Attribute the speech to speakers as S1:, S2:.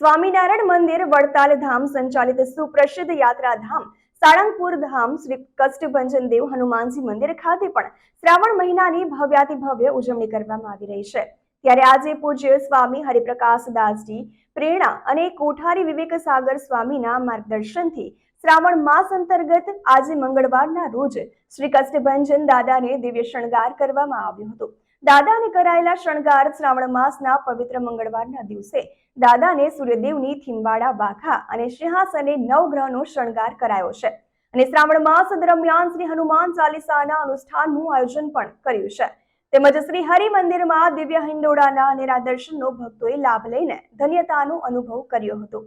S1: સ્વામિનારાયણ મંદિર વડતાલ ધામ સંચાલિત સુપ્રસિદ્ધ યાત્રાધામ સાળંગપુર ધામ શ્રી કષ્ટભંજન દેવ હનુમાનજી મંદિર ખાતે પણ શ્રાવણ મહિનાની ભવ્યાતિ ભવ્ય ઉજવણી કરવામાં આવી રહી છે. ત્યારે આજે પૂજ્ય સ્વામી હરિપ્રકાશ દાસજી, પ્રેરણા અને કોઠારી વિવેક સાગર સ્વામીના માર્ગદર્શનથી શ્રાવણ માસ અંતર્ગત આજે મંગળવારના રોજ શ્રી કષ્ટભંજન દાદાને દિવ્ય શણગાર કરવામાં આવ્યો હતો. દાદાને કરાયેલા શણગાર શ્રાવણ માસના પવિત્ર મંગળવારના દિવસે દાદાને સૂર્યદેવની થીમવાડા બાખા અને સિંહાસને નવગ્રહનો શણગાર કરાયો છે. અને શ્રાવણ માસ દરમિયાન શ્રી હનુમાન ચાલીસાના અનુષ્ઠાનનું આયોજન પણ કર્યું છે. તેમજ શ્રી હરિ મંદિરમાં દિવ્ય હિંડોળાના અનેરા દર્શનનો ભક્તોએ લાભ લઈને ધન્યતાનો અનુભવ કર્યો હતો.